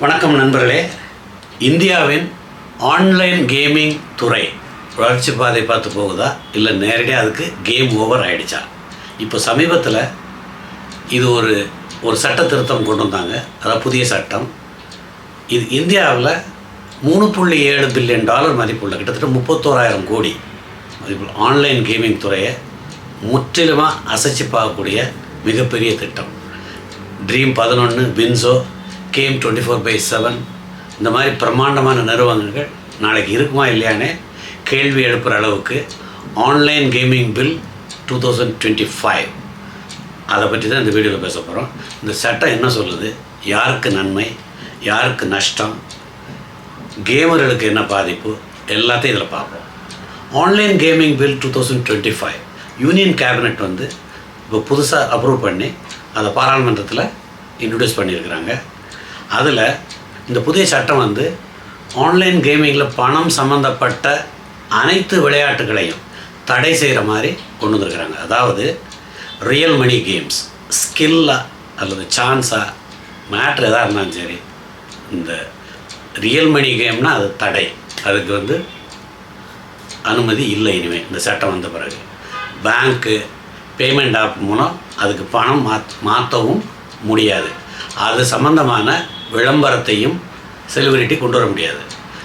வணக்கம் நண்பர்களே. இந்தியாவின் ஆன்லைன் கேமிங் துறை வளர்ச்சி பாதை பார்த்து போகுதா? இல்லை நேரடியாக அதுக்கு கேம் ஓவர் ஆகிடுச்சா இப்போ சமீபத்தில் இது ஒரு ஒரு சட்ட திருத்தம் கொண்டு வந்தாங்க. அதாவது புதிய சட்டம். இது இந்தியாவில் மூணு புள்ளி ஏழு பில்லியன் டாலர் மதிப்புள்ள கிட்டத்தட்ட முப்பத்தோராயிரம் கோடி மதிப்புள்ள ஆன்லைன் கேமிங் துறையை முற்றிலுமாக அசைச்சு பார்க்கக்கூடிய மிகப்பெரிய திட்டம். ட்ரீம் பதினொன்று WinZO game twenty four by seven இந்த மாதிரி பிரம்மாண்டமான நிறுவனங்கள் நாளைக்கு இருக்குமா இல்லையானே கேள்வி எழுப்புகிற அளவுக்கு online gaming bill two thousand twenty five அதை பற்றி தான் இந்த வீடியோவில் பேச போகிறோம் இந்த சட்டம் என்ன சொல்லுது? யாருக்கு நன்மை? யாருக்கு நஷ்டம்? கேமர்களுக்கு என்ன பாதிப்பு? எல்லாத்தையும் இதில் பார்ப்போம். Online gaming bill two thousand twenty five union cabinet வந்து இப்போ புதுசாக அப்ரூவ் பண்ணி அதை பாராளுமன்றத்தில் இன்ட்ரடியூஸ் பண்ணியிருக்கிறாங்க. அதில் இந்த புதிய சட்டம் வந்து ஆன்லைன் கேமிங்கில் பணம் சம்மந்தப்பட்ட அனைத்து விளையாட்டுகளையும் தடை செய்கிற மாதிரி கொண்டு வந்திருக்கிறாங்க. அதாவது ரியல் மணி கேம்ஸ் ஸ்கில்லாக அல்லது சான்ஸாக மேட்ரு எதாக இருந்தாலும் சரி இந்த ரியல் மணி கேம்னா அது தடை. அதுக்கு வந்து அனுமதி இல்லை இனிமேல் இந்த சட்டம் வந்த பிறகு. பேங்க்கு பேமெண்ட் ஆப் மூலம் அதுக்கு பணம் மாத் மாற்றவும் முடியாது. அது சம்மந்தமான விளம்பரத்தையும் செலிபிரிட்டி கொண்டு வர முடியாது.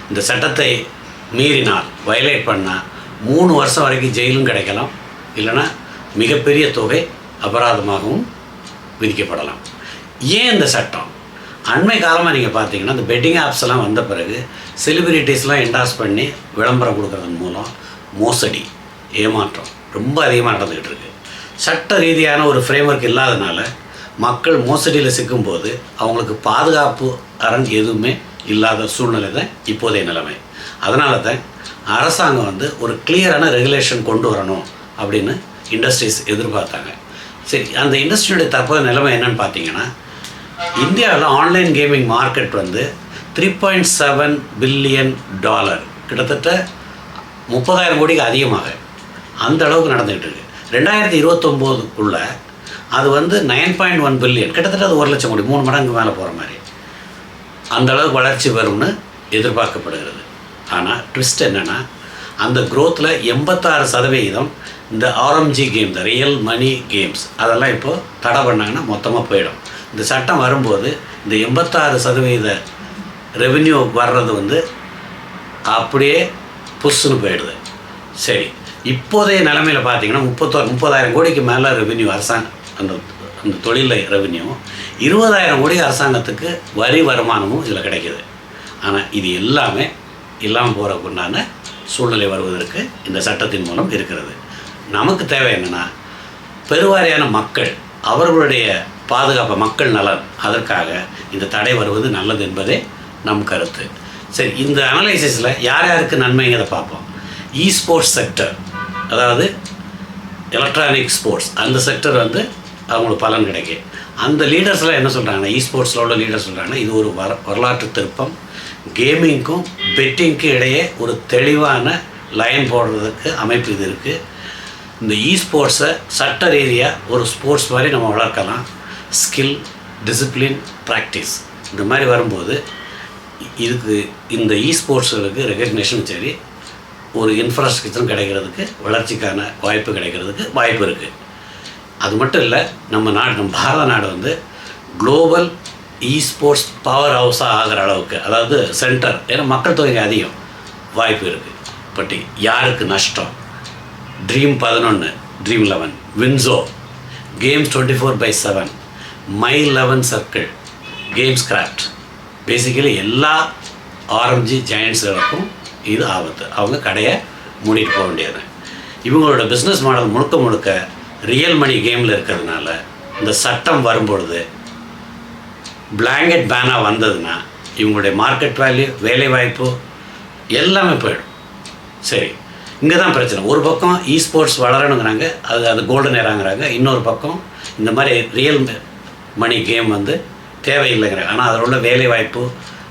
இந்த சட்டத்தை மீறினால் வயலேட் பண்ணால் மூணு வருஷம் வரைக்கும் ஜெயிலும் கிடைக்கலாம். இல்லைன்னா மிகப்பெரிய தொகை அபராதமாகவும் விதிக்கப்படலாம். ஏன் இந்த சட்டம்? அண்மை காலமாக நீங்கள் பார்த்தீங்கன்னா இந்த பெட்டிங் ஆப்ஸ் எல்லாம் வந்த பிறகு செலிபிரிட்டிஸ்லாம் என்டாஸ் பண்ணி விளம்பரம் கொடுக்குறதன் மூலம் மோசடி ஏமாற்றம் ரொம்ப அதிகமாக நடந்துக்கிட்டு இருக்குது சட்ட ரீதியான ஒரு ஃப்ரேம்ஒர்க் இல்லாதனால மக்கள் மோசடியில் சிக்கும்போது அவங்களுக்கு பாதுகாப்பு அரண் எதுவுமே இல்லாத சூழ்நிலை தான் இப்போதைய நிலைமை. அதனால தான் அரசாங்கம் வந்து ஒரு கிளியரான ரெகுலேஷன் கொண்டு வரணும் அப்படின்னு இண்டஸ்ட்ரீஸ் எதிர்பார்த்தாங்க. சரி அந்த இண்டஸ்ட்ரியுடைய தற்போதைய நிலைமை என்னன்னு பார்த்தீங்கன்னா இந்தியாவில் ஆன்லைன் கேமிங் மார்க்கெட் வந்து three point seven billion dollar கிட்டத்தட்ட முப்பதாயிரம் கோடிக்கு அதிகமாக அந்த அளவுக்கு நடந்துகிட்டு இருக்கு. ரெண்டாயிரத்தி இருபத்தொம்போதுக்குள்ளே அது வந்து நைன் பாயிண்ட் ஒன் பில்லியன் கிட்டத்தட்ட அது ஒரு லட்சம் கோடி மூணு மடங்கு மேலே போகிற மாதிரி. அந்த அளவுக்கு வளர்ச்சி வரும்னு எதிர்பார்க்கப்படுகிறது. ஆனால் ட்விஸ்ட் என்னென்னா அந்த க்ரோத்தில் எண்பத்தாறு சதவிகிதம் இந்த ஆர்எம்ஜி கேம் இந்த ரியல் மணி கேம்ஸ் அதெல்லாம் இப்போது தடை பண்ணாங்கன்னா மொத்தமாக போயிடும். இந்த சட்டம் வரும்போது இந்த எண்பத்தாறு சதவீத ரெவென்யூ வர்றது வந்து அப்படியே புஷ்ஷுன்னு போயிடுது. சரி இப்போதைய நிலமையில் பார்த்தீங்கன்னா முப்பத்தோ முப்பதாயிரம் கோடிக்கு மேலே ரெவென்யூ அரசாங்கம் அந்த அந்த தொழிலில் ரெவன்யூ இருபதாயிரம் கோடி அரசாங்கத்துக்கு வரி வருமானமும் இதில் கிடைக்கிது. ஆனால் இது எல்லாமே இல்லாமல் போகிறக்குண்டான சூழ்நிலை வருவதற்கு இந்த சட்டத்தின் மூலம் இருக்கிறது. நமக்கு தேவை என்னென்னா பெருவாரியான மக்கள் அவர்களுடைய பாதுகாப்பு மக்கள் நலன் அதற்காக இந்த தடை வருவது நல்லது என்பதே நம் கருத்து. சரி இந்த அனலைசிஸில் யார் யாருக்கு நன்மைங்கிறத பார்ப்போம். இ ஸ்போர்ட்ஸ் செக்டர் அதாவது எலக்ட்ரானிக் ஸ்போர்ட்ஸ் அந்த செக்டர் வந்து அவங்களுக்கு பலன் கிடைக்கும் அந்த லீடர்ஸ்லாம் என்ன சொல்கிறாங்கன்னா இ ஸ்போர்ட்ஸில் உள்ள லீடர் சொல்கிறாங்கன்னா இது ஒரு வர வரலாற்று திருப்பம். கேமிங்க்கும் பெட்டிங்க்கும் இடையே ஒரு தெளிவான லைன் போடுறதுக்கு அமைப்பு இது இருக்குது இந்த இ ஸ்போர்ட்ஸை சட்ட ரீதியாக ஒரு ஸ்போர்ட்ஸ் மாதிரி நம்ம வளர்க்கலாம். ஸ்கில் டிசிப்ளின் ப்ராக்டிஸ் இந்த மாதிரி வரும்போது இதுக்கு இந்த இ ஸ்போர்ட்ஸுகளுக்கு ரெகக்னேஷன் சரி ஒரு இன்ஃப்ராஸ்ட்ரக்சரும் கிடைக்கிறதுக்கு வளர்ச்சிக்கான வாய்ப்பு கிடைக்கிறதுக்கு வாய்ப்பு இருக்குது அது மட்டும் இல்லை நம்ம நாடு நம்ம பாரத நாடு வந்து குளோபல் இ ஸ்போர்ட்ஸ் பவர் ஹவுஸாக ஆகிற அளவுக்கு அதாவது சென்டர் ஏன்னா மக்கள் தொகை அதிகம் வாய்ப்பு இருக்குது பட் யாருக்கு நஷ்டம்? ட்ரீம் பதினொன்று dream eleven WinZO games twenty four by seven my eleven circle Gameskraft basically எல்லா ஆரஞ்சு ஜெயண்ட்ஸுகளுக்கும் இது ஆபத்து. அவங்க கடையை மூடிட்டு போக வேண்டியது இவங்களோட பிஸ்னஸ் மாடல் முழுக்க முழுக்க ரியல் மணி கேமில் இருக்கிறதுனால இந்த சட்டம் வரும்பொழுது பிளாங்கெட் பேனாக வந்ததுன்னா இவங்களுடைய மார்க்கெட் வேல்யூ வேலைவாய்ப்பு எல்லாமே போயிடும். சரி இங்கே தான் பிரச்சனை. ஒரு பக்கம் இ ஸ்போர்ட்ஸ் வளரணுங்கிறாங்க அது அது கோல்டன் ஏறாங்கிறாங்க இன்னொரு பக்கம் இந்த மாதிரி ரியல் மணி கேம் வந்து தேவையில்லைங்கிறாங்க. ஆனால் அதில் உள்ள வேலைவாய்ப்பு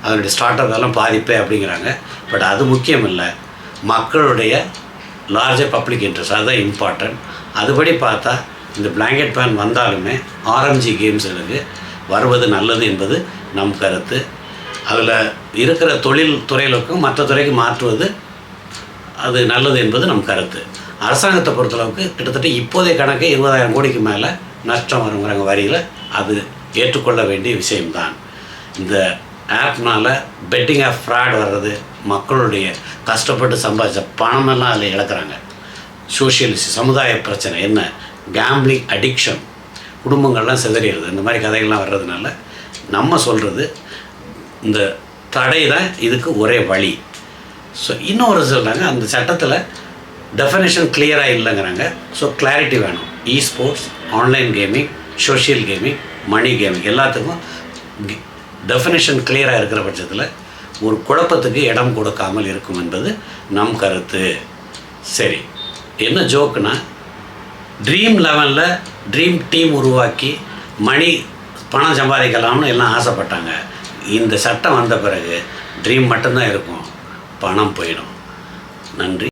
அதனுடைய ஸ்டார்ட் அப் எல்லாம் பாதிப்பே அப்படிங்கிறாங்க. பட் அது முக்கியம் இல்லை. மக்களுடைய லார்ஜர் பப்ளிக் இன்ட்ரெஸ்ட் அதுதான் இம்பார்ட்டன்ட் அதுபடி பார்த்தா இந்த பிளாங்கெட் பேன் வந்தாலுமே ஆர்எம்ஜி கேம்ஸுகளுக்கு வருவது நல்லது என்பது நம் கருத்து. அதில் இருக்கிற தொழில் துறைகளுக்கும் மற்ற துறைக்கு மாற்றுவது அது நல்லது என்பது நம் கருத்து. அரசாங்கத்தை பொறுத்தளவுக்கு கிட்டத்தட்ட இப்போதைய கணக்கு இருபதாயிரம் கோடிக்கு மேலே நஷ்டம் வருங்கிறாங்க வரியில் அது ஏற்றுக்கொள்ள வேண்டிய விஷயம்தான். இந்த ஆப்னால் பெட்டிங் ஆஃப் ஃப்ராட் வர்றது மக்களுடைய கஷ்டப்பட்டு சம்பாதிச்ச பணமெல்லாம் அதில் இழக்கிறாங்க. சோஷியல் சமுதாய பிரச்சனை என்ன? கேம்பிளிங் அடிக்ஷன் குடும்பங்கள்லாம் சிதறிடுது. இந்த மாதிரி கதைகள்லாம் வர்றதுனால நம்ம சொல்கிறது இந்த தடை தான் இதுக்கு ஒரே வழி. ஸோ இன்னொரு சொல்கிறாங்க அந்த சட்டத்தில் டெஃபனேஷன் கிளியராக இல்லைங்கிறாங்க. ஸோ கிளாரிட்டி வேணும். E sports online gaming social gaming money gaming எல்லாத்துக்கும் டெஃபனேஷன் கிளியராக இருக்கிற பட்சத்தில் ஒரு குழப்பத்துக்கு இடம் கொடுக்காமல் இருக்கும் என்பது நம் கருத்து. சரி என்ன ஜோக்குனா ட்ரீம் லெவலில் ட்ரீம் டீம் உருவாக்கி மணி பணம் சம்பாதிக்கலாம்னு எல்லாம் ஆசைப்பட்டாங்க. இந்த சட்டம் வந்த பிறகு ட்ரீம் மட்டும்தான் இருக்கும். பணம் போயிடும். நன்றி.